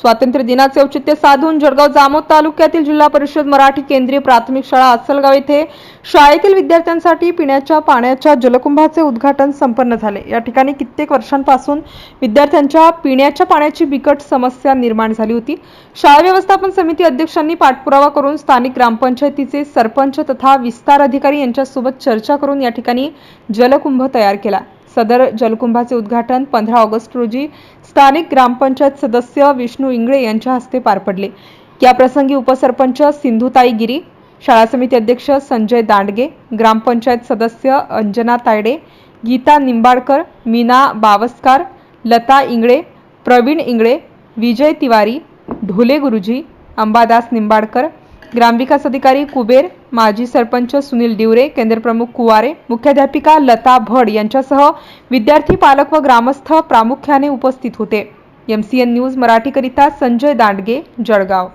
स्वातंत्र्य दिनाचे औचित्य साधून जळगाव जामोद तालुक्यातील जिल्हा परिषद मराठी केंद्रीय प्राथमिक शाळा आसलगाव येथे शाळेतील विद्यार्थ्यांसाठी पिण्याच्या पाण्याच्या जलकुंभाचे उद्घाटन संपन्न झाले. या ठिकाणी कित्येक वर्षांपासून विद्यार्थ्यांच्या पिण्याच्या पाण्याची बिकट समस्या निर्माण झाली होती. शाळा व्यवस्थापन समिती अध्यक्षांनी पाठपुरावा करून स्थानिक ग्रामपंचायतीचे सरपंच तथा विस्तार अधिकारी यांच्यासोबत चर्चा करून या ठिकाणी जलकुंभ तयार केला. सदर जलकुंभाचे उद्घाटन पंधरा ऑगस्ट रोजी स्थानिक ग्रामपंचायत सदस्य विष्णू इंगळे यांच्या हस्ते पार पडले. या प्रसंगी उपसरपंच सिंधुताई गिरी शाळा समिती अध्यक्ष संजय दांडगे ग्रामपंचायत सदस्य अंजना तायडे गीता निंबाडकर मीना बावस्कार लता इंगळे प्रवीण इंगळे विजय तिवारी ढोले गुरुजी अंबादास निंबाडकर ग्रामविकास अधिकारी कुबेर माजी सरपंच सुनील डिवरे केंद्रप्रमुख कुवारे मुख्याध्यापिका लता भड यांच्यासह विद्यार्थी पालक व ग्रामस्थ प्रामुख्याने उपस्थित होते. एम सी एन न्यूज मराठीकरिता संजय दांडगे जळगाव.